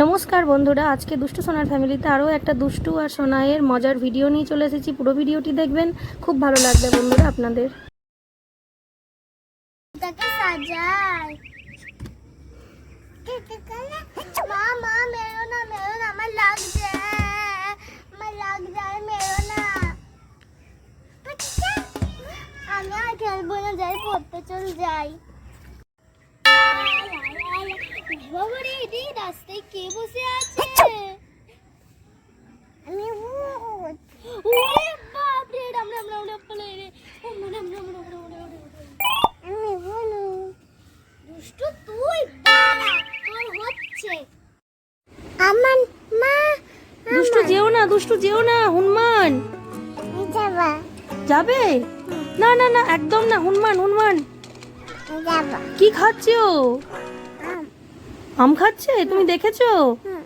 নমস্কার বন্ধুরা, আজকে দুষ্টু সোনার ফ্যামিলিতে আরও একটা দুষ্টু আর সোনাইয়ের মজার ভিডিও নিয়ে চলে এসেছি। পুরো ভিডিওটি দেখবেন, খুব ভালো লাগবে বন্ধুরা আপনাদের। আমি আর খেলব না, যাই, পড়তে চল, যাই। রাস্তায় কে বসে আছে আমি ওরে বাপ রে রাম রাম রাম রাম বলে রে মানে রাম রাম রাম রাম রাম আমি বলো দুষ্টু তুই বাবা তোর হচ্ছে আমার মা দুষ্টু যেও না দুষ্টু যেও না হনুমান যাবা যাবে না না না একদম না হনুমান হনুমান কি খাচ্ছে ও আম খাচ্ছে তুমি দেখেছ হুম